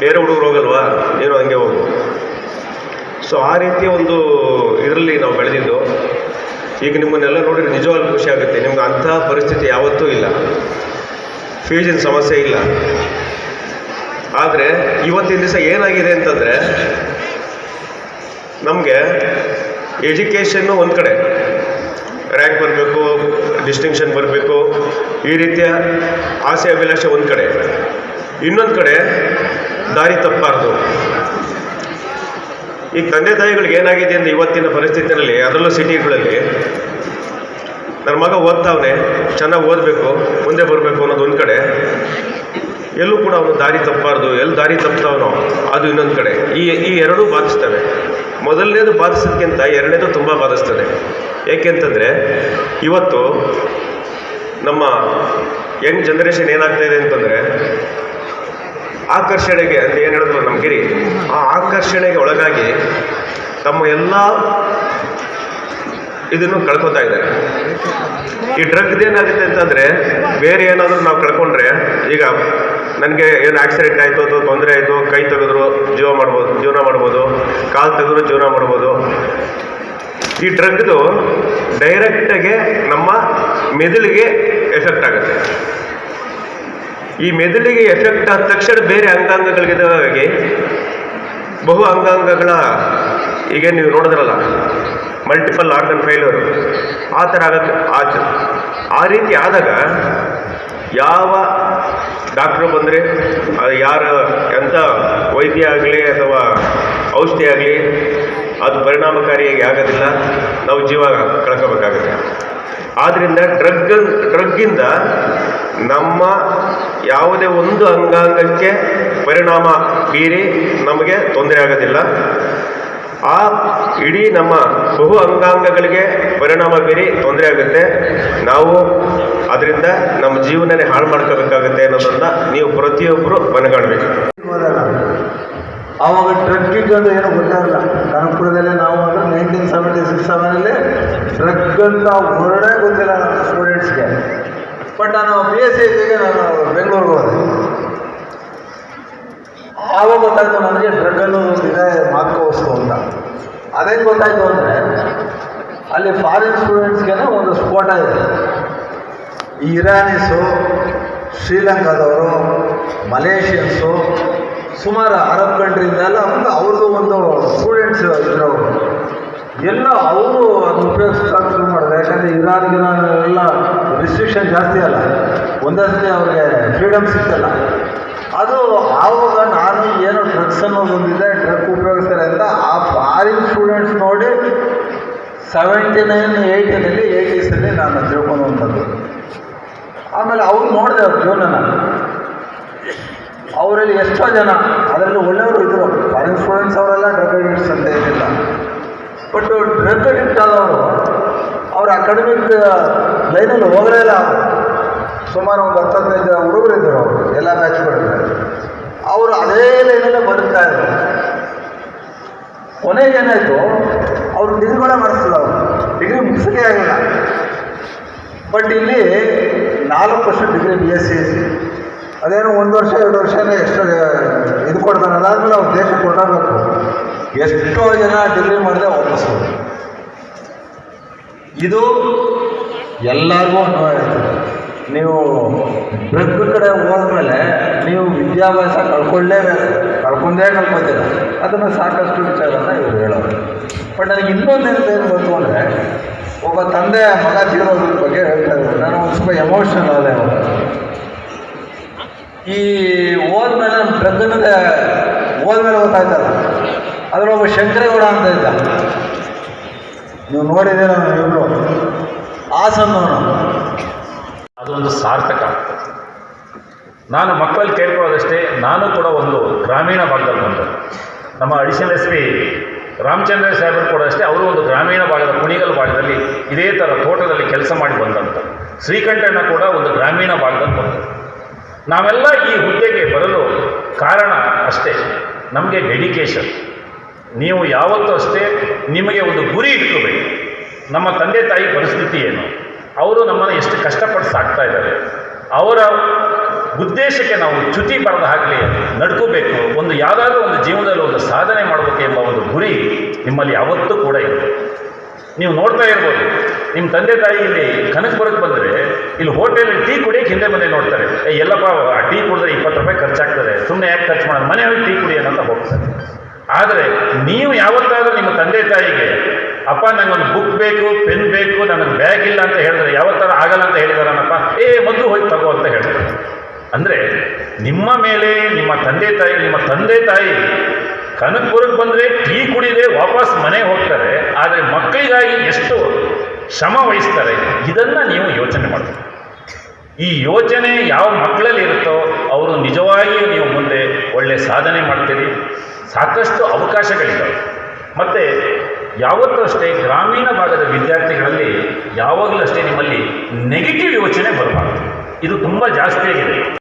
ಬೇರೆ ಹುಡುಗರು ಹೋಗಲ್ವಾ? ನೀನು ಹಂಗೆ ಹೋಗು. ಸೊ ಆ ರೀತಿಯ ಒಂದು ಇದರಲ್ಲಿ ನಾವು ಬೆಳೆದಿದ್ದು. ಈಗ ನಿಮ್ಮನ್ನೆಲ್ಲ ನೋಡಿದ್ರೆ ನಿಜವಾಗ್ಲೂ ಖುಷಿ ಆಗುತ್ತೆ. ನಿಮ್ಗೆ ಅಂಥ ಪರಿಸ್ಥಿತಿ ಯಾವತ್ತೂ ಇಲ್ಲ. ಫೀಸಿನ ಸಮಸ್ಯೆ ಇಲ್ಲ. ಆದರೆ, ಇವತ್ತಿನ ದಿವಸ ಏನಾಗಿದೆ ಅಂತಂದರೆ, ನಮಗೆ ಎಜುಕೇಷನ್ನು ಒಂದು ಕಡೆ. ರ್ಯಾಂಕ್ ಬರಬೇಕು ಡಿಸ್ಟಿಂಕ್ಷನ್ ಬರಬೇಕು, ಈ ರೀತಿಯ ಆಸೆ, ಅಭಿಲಾಷೆ ಒಂದು ಕಡೆ. ಇನ್ನೊಂದು ಕಡೆ ದಾರಿ ತಪ್ಪಬಾರ್ದು ಈ ತಂದೆ ತಾಯಿಗಳಿಗೆ ಏನಾಗಿದೆ ಅಂದರೆ ಇವತ್ತಿನ ಪರಿಸ್ಥಿತಿಯಲ್ಲಿ, ಅದರಲ್ಲೂ ಸಿಟಿಗಳಲ್ಲಿ ನನ್ನ ಮಗ ಓದ್ತಾವನೆ, ಚೆನ್ನಾಗಿ ಓದಬೇಕು, ಮುಂದೆ ಬರಬೇಕು ಅನ್ನೋದು ಒಂದು ಕಡೆ. ಎಲ್ಲೂ ಕೂಡ ಅವನು ದಾರಿ ತಪ್ಪಬಾರ್ದು ಎಲ್ಲಿ ದಾರಿ ತಪ್ತಾವನೋ, ಅದು ಇನ್ನೊಂದು ಕಡೆ. ಈ ಈ ಎರಡೂ ಬಾಧಿಸ್ತವೆ. ಮೊದಲನೇದು ಬಾಧಿಸೋದಕ್ಕಿಂತ ಎರಡನೇದು ತುಂಬ ಬಾಧಿಸ್ತದೆ. ಏಕೆಂತಂದರೆ, ಇವತ್ತು ನಮ್ಮ ಯಂಗ್ ಜನ್ರೇಷನ್ ಏನಾಗ್ತಾ ಇದೆ ಅಂತಂದರೆ ಆಕರ್ಷಣೆಗೆ ಅಂತ ಏನು ಹೇಳಿದ್ರು ನಮ್ಮ ಗಿರಿ ಆ ಆಕರ್ಷಣೆಗೆ ಒಳಗಾಗಿ ತಮ್ಮ ಎಲ್ಲ ಇದನ್ನು ಕಳ್ಕೊತಾ ಇದ್ದಾರೆ. ಈ ಡ್ರಗ್ದು ಏನಾಗುತ್ತೆ ಅಂತಂದರೆ ಬೇರೆ ಏನಾದರೂ ನಾವು ಕಳ್ಕೊಂಡ್ರೆ ಈಗ ನನಗೆ ಏನು ಆಕ್ಸಿಡೆಂಟ್ ಆಯಿತು ಅಥವಾ ತೊಂದರೆ ಆಯಿತು, ಕೈ ತೆಗೆದ್ರು ಜೀವ ಮಾಡ್ಬೋದು, ಜೀವನ ಮಾಡ್ಬೋದು, ಕಾಲು ತೆಗೆದ್ರು ಜೀವನ ಮಾಡ್ಬೋದು. ಈ ಡ್ರಗ್ದು ಡೈರೆಕ್ಟಾಗಿ ನಮ್ಮ ಮೆದುಳಿಗೆ ಎಫೆಕ್ಟ್ ಆಗುತ್ತೆ. ಈ ಮೆದುಳಿಗೆ ಎಫೆಕ್ಟ್ ಆದ ತಕ್ಷಣ ಬೇರೆ ಅಂಗಾಂಗಗಳಿಗೆ ಬಹು ಅಂಗಾಂಗಗಳ, ಈಗ ನೀವು ನೋಡಿದ್ರಲ್ಲ ಮಲ್ಟಿಪಲ್ ಆರ್ಗನ್ ಫೇಲ್ಯೂರ್ ಆ ಥರ ಆಗಕ್ಕೆ ಆಯ್ತು. ಆ ರೀತಿ ಆದಾಗ ಯಾವ ಡಾಕ್ಟ್ರು ಬಂದರೆ, ಅದು ಯಾರು, ಎಂಥ ವೈದ್ಯ ಆಗಲಿ ಅಥವಾ ಔಷಧಿ ಆಗಲಿ, ಅದು ಪರಿಣಾಮಕಾರಿಯಾಗಿ ಆಗೋದಿಲ್ಲ, ನಾವು ಜೀವ ಕಳ್ಕೋಬೇಕಾಗುತ್ತೆ. ಆದ್ದರಿಂದ ಡ್ರಗ್ ಡ್ರಗ್ಗಿಂದ ನಮ್ಮ ಯಾವುದೇ ಒಂದು ಅಂಗಾಂಗಕ್ಕೆ ಪರಿಣಾಮ ಬೀರಿ ನಮಗೆ ತೊಂದರೆ ಆಗೋದಿಲ್ಲ. ಆ ಇಡೀ ನಮ್ಮ ಬಹು ಅಂಗಾಂಗಗಳಿಗೆ ಪರಿಣಾಮ ಬೀರಿ ತೊಂದರೆ ಆಗುತ್ತೆ. ನಾವು ಅದರಿಂದ ನಮ್ಮ ಜೀವನನೇ ಹಾಳು ಮಾಡ್ಕೋಬೇಕಾಗುತ್ತೆ ಅನ್ನೋದನ್ನ ನೀವು ಪ್ರತಿಯೊಬ್ಬರು ಮನಗಾಣಬೇಕು. ಆವಾಗ ಅಂತ ಏನೋ ಗೊತ್ತಾಗಲ್ಲ. ಕನಕಪುರದಲ್ಲೇ ನಾವು ನೈನ್ಟೀನ್ ಸೆವೆಂಟಿ ಸಿಕ್ಸ್ ಸೆವೆನಲ್ಲಿ ಟ್ರಕ್ ಅಂತ ಹೊರಡೇ ಗೊತ್ತಿಲ್ಲ ಸ್ಟೂಡೆಂಟ್ಸ್ಗೆ ಬಟ್ ನಾನು ಪಿ ಎಸ್ ಸಿಗೆ ನಾನು ಬೆಂಗಳೂರಿಗೆ ಹೋದೆ. ಆವಾಗ ಗೊತ್ತಾಯ್ತು ನನಗೆ ಡ್ರಗ್ ಇದೆ ಮಾದಕ ವಸ್ತು ಅಂತ. ಅದೇನು ಗೊತ್ತಾಯ್ತು ಅಂದರೆ, ಅಲ್ಲಿ ಫಾರಿನ್ ಸ್ಟೂಡೆಂಟ್ಸ್ಗೆ ಒಂದು ಸ್ಫೋಟ ಇದೆ. ಇರಾನಿಸು ಶ್ರೀಲಂಕಾದವರು ಮಲೇಷಿಯನ್ಸು ಸುಮಾರು ಅರಬ್ ಕಂಟ್ರಿಯಿಂದೆಲ್ಲ ಒಂದು ಅವ್ರದ್ದು ಒಂದು ಸ್ಟೂಡೆಂಟ್ಸ್ ಇದ್ರು ಉಪಯೋಗಿಸೋಕೆ ಶುರು ಮಾಡಿದೆ. ಯಾಕಂದರೆ ಇರಾನ್ ಎಲ್ಲ ರಿಸ್ಟ್ರಿಕ್ಷನ್ ಜಾಸ್ತಿ ಅಲ್ಲ. ಒಂದೇ ಸತಿ ಅವ್ರಿಗೆ ಫ್ರೀಡಮ್ ಸಿಗ್ತಲ್ಲ. ಅದು ಆವಾಗ ನಾನು ಏನೋ ಡ್ರಗ್ಸ್ ಅನ್ನೋದು ಒಂದಿದೆ ಡ್ರಗ್ ಉಪಯೋಗಿಸ್ತಾರೆ ಅಂತ ಆ ಫಾರಿನ್ ಸ್ಟೂಡೆಂಟ್ಸ್ ನೋಡಿ ಸೆವೆಂಟಿ ನೈನ್ ಏಯ್ಟಿನಲ್ಲಿ ಏಯ್ಟೀಸಲ್ಲಿ ನಾನು ತಿಳ್ಕೊಳ್ಳುವಂಥದ್ದು ಆಮೇಲೆ ಅವ್ರು ನೋಡಿದೆ ಅವ್ರ ಜೀವನನ. ಅವರಲ್ಲಿ ಎಷ್ಟೋ ಜನ, ಅದರಲ್ಲಿ ಒಳ್ಳೆಯವರು ಇದ್ದರು ಫಾರಿನ್ ಸ್ಟೂಡೆಂಟ್ಸ್ ಅವರೆಲ್ಲ ಡ್ರಗ್ ಅಡಿಕ್ಟ್ಸ್ ಅಂತ ಏನಿಲ್ಲ. ಬಟ್ ಆದವರು, ಅವ್ರ ಅಕಾಡೆಮಿಕ್ ಲೈನಲ್ಲಿ ಹೋಗಲೇ ಇಲ್ಲ. ಸುಮಾರು ಒಂದು ಹತ್ತು ಹದಿನೈದು ಜನ ಹುಡುಗರು ಇದ್ದರು ಅವರು, ಎಲ್ಲ ಮ್ಯಾಚ್ಗಳಲ್ಲಿ ಅವರು ಅದೇ ಲೈನಲ್ಲೇ ಬದುಕ್ತಾ ಇದ್ದರು ಕೊನೆಗೆ ಏನಾಯಿತು, ಅವ್ರು ಡಿಗ್ರಿಗಳೇ ಮಾಡಿಸ್ತಿಲ್ಲ ಅವರು. ಡಿಗ್ರಿ ಮುಗಿಸೋಕೆ ಆಗಿಲ್ಲ ಬಟ್ ಇಲ್ಲಿ ನಾಲ್ಕು ವರ್ಷ ಡಿಗ್ರಿ ಬಿ ಎಸ್ ಸಿ ಅದೇನೋ ಒಂದು ವರ್ಷ, ಎರಡು ವರ್ಷನೇ ಎಷ್ಟು ಇದು ಕೊಡ್ತಾನೆ ಅದಾದಮೇಲೆ ಅವ್ರು ದೇಶಕ್ಕೆ ಕೊಡಬೇಕು ಎಷ್ಟೋ ಜನ ಡಿಗ್ರಿ ಮಾಡಿದೆ ವಾಪಸ್ ಹೋಗಿ ಇದು ಎಲ್ಲರಿಗೂ ಅನ್ವಯ ಆಗ್ತದೆ ನೀವು ಡ್ರಗ್ ಕಡೆ ಹೋದ್ಮೇಲೆ ನೀವು ವಿದ್ಯಾಭ್ಯಾಸ ಕಳ್ಕೊಳ್ಳೇಬೇಕು. ಕಳ್ಕೊಂಡೇ ಕಳ್ಕೊತೀರ. ಅದನ್ನು ಸಾಕಷ್ಟು ವಿಚಾರನ ಇವರು ಹೇಳೋರು. ಬಟ್ ನನಗೆ ಇನ್ನೊಂದೇನು ಏನು ಗೊತ್ತು ಅಂದರೆ, ಒಬ್ಬ ತಂದೆ ಮಗ ತೀರೋದ್ರ ಬಗ್ಗೆ ಹೇಳ್ತಾ ಇದ್ದಾರೆ. ನಾನು ಒಂದು ಸ್ವಲ್ಪ ಎಮೋಷನಲ್ ಆದೆ ಈ ಹೋದ್ಮೇಲೆ ಡ್ರಗ್ ಅನ್ನೋದೇ, ಹೋದ್ಮೇಲೆ ಗೊತ್ತಾಯ್ತಲ್ಲ. ಅದ್ರಲ್ಲಿ ಒಬ್ಬ ಶಂಕರೇಗೌಡ ಅಂತ ಇದ್ದ. ನೀವು ನೋಡಿದ್ದೀರ ಇವರು? ಹಾಸನ್ನವನು ಅದೊಂದು ಸಾರ್ಥಕ. ನಾನು ಮಕ್ಕಳಲ್ಲಿ ಕೇಳ್ಕೊಳ್ಳೋದಷ್ಟೇ, ನಾನು ಕೂಡ ಒಂದು ಗ್ರಾಮೀಣ ಭಾಗದಲ್ಲಿ ಬಂದರು ನಮ್ಮ ಅಡಿಷನಲ್ ಎಸ್ ಪಿ ರಾಮಚಂದ್ರ ಸಾಹೇಬರು ಕೂಡ ಅಷ್ಟೇ, ಅವರು ಒಂದು ಗ್ರಾಮೀಣ ಭಾಗದ ಕುಣಿಗಲ್ ಭಾಗದಲ್ಲಿ ಇದೇ ಥರ ತೋಟದಲ್ಲಿ ಕೆಲಸ ಮಾಡಿ ಬಂದಂಥ ಶ್ರೀಕಂಠಣ್ಣ ಕೂಡ ಒಂದು ಗ್ರಾಮೀಣ ಭಾಗದಲ್ಲಿ ಬಂದರು ನಾವೆಲ್ಲ ಈ ಹುದ್ದೆಗೆ ಬರಲು ಕಾರಣ ಅಷ್ಟೇ. ನಮಗೆ ಡೆಡಿಕೇಶನ್ ನೀವು ಯಾವತ್ತೂ ಅಷ್ಟೇ ನಿಮಗೆ ಒಂದು ಗುರಿ ಇಟ್ಕೋಬೇಕು. ನಮ್ಮ ತಂದೆ ತಾಯಿ ಪರಿಸ್ಥಿತಿ ಏನು? ಅವರು ನಮ್ಮನ್ನು ಎಷ್ಟು ಕಷ್ಟಪಟ್ಟು ಸಾಕ್ತಾ ಇದ್ದಾರೆ. ಅವರ ಉದ್ದೇಶಕ್ಕೆ ನಾವು ಚ್ಯುತಿ ಬರದ ಹಾಗೆ ನಡ್ಕೋಬೇಕು. ಒಂದು ಯಾವುದಾದ್ರೂ ಒಂದು ಜೀವನದಲ್ಲಿ ಒಂದು ಸಾಧನೆ ಮಾಡಬೇಕು ಎಂಬ ಒಂದು ಗುರಿ ನಿಮ್ಮಲ್ಲಿ ಯಾವತ್ತೂ ಕೂಡ ಇದೆ ನೀವು ನೋಡ್ತಾ ಇರ್ಬೋದು, ನಿಮ್ಮ ತಂದೆ ತಾಯಿ ಇಲ್ಲಿ ಕನಕಪುರಕ್ಕೆ ಬಂದರೆ ಇಲ್ಲಿ ಹೋಟೆಲ್ ಟೀ ಕುಡಿಯೋಕೆ ಹಿಂದೆ ಮುಂದೆ ನೋಡ್ತಾರೆ. ಎಲ್ಲಪ್ಪ, ಆ ಟೀ ಕುಡಿದ್ರೆ ಇಪ್ಪತ್ತು ರೂಪಾಯಿ ಖರ್ಚಾಗ್ತದೆ. ಸುಮ್ಮನೆ ಯಾಕೆ ಖರ್ಚು ಮಾಡೋದು? ಮನೆಯಲ್ಲಿ ಟೀ ಕುಡಿಯೋಣ ಅಂತ ಹೋಗ್ತಾರೆ. ಆದರೆ ನೀವು ಯಾವತ್ತಾದರೂ ನಿಮ್ಮ ತಂದೆ ತಾಯಿಗೆ, ಅಪ್ಪ ನನಗೊಂದು ಬುಕ್ ಬೇಕು, ಪೆನ್ ಬೇಕು, ನನಗೆ ಬ್ಯಾಗ್ ಇಲ್ಲ ಅಂತ ಹೇಳಿದ್ರೆ ಯಾವತ್ತಾದ್ರೂ ಆಗಲ್ಲ ಅಂತ ಹೇಳಿದಾರನಪ್ಪ, ಏ ಮೊದಲು ಹೋಗಿ ತಗೋ ಅಂತ ಹೇಳ್ತಾರೆ ಅಂದರೆ ನಿಮ್ಮ ಮೇಲೆ ನಿಮ್ಮ ತಂದೆ ತಾಯಿ, ನಿಮ್ಮ ತಂದೆ ತಾಯಿ ಕನಕಪುರಕ್ಕೆ ಬಂದರೆ ಟೀ ಕುಡಿದೆ ವಾಪಸ್ ಮನೆಗೆ ಹೋಗ್ತಾರೆ, ಆದರೆ ಮಕ್ಕಳಿಗಾಗಿ ಎಷ್ಟು ಶ್ರಮ ವಹಿಸ್ತಾರೆ, ಇದನ್ನು ನೀವು ಯೋಚನೆ ಮಾಡಬೇಕು. ಈ ಯೋಚನೆ ಯಾವ ಮಕ್ಕಳಲ್ಲಿ ಇರುತ್ತೋ, ಅವರು ನಿಜವಾಗಿಯೂ ನೀವು ಮುಂದೆ ಒಳ್ಳೆ ಸಾಧನೆ ಮಾಡ್ತೀರಿ. ಸಾಕಷ್ಟು ಅವಕಾಶಗಳಿದ್ದಾವೆ. ಮತ್ತು ಯಾವತ್ತೂ ಅಷ್ಟೇ ಗ್ರಾಮೀಣ ಭಾಗದ ವಿದ್ಯಾರ್ಥಿಗಳಲ್ಲಿ ಯಾವಾಗಲೂ ಅಷ್ಟೇ ನಿಮ್ಮಲ್ಲಿ ನೆಗೆಟಿವ್ ಯೋಚನೆ ಬರಬಾರ್ದು. ಇದು ತುಂಬ ಜಾಸ್ತಿ ಆಗಿದೆ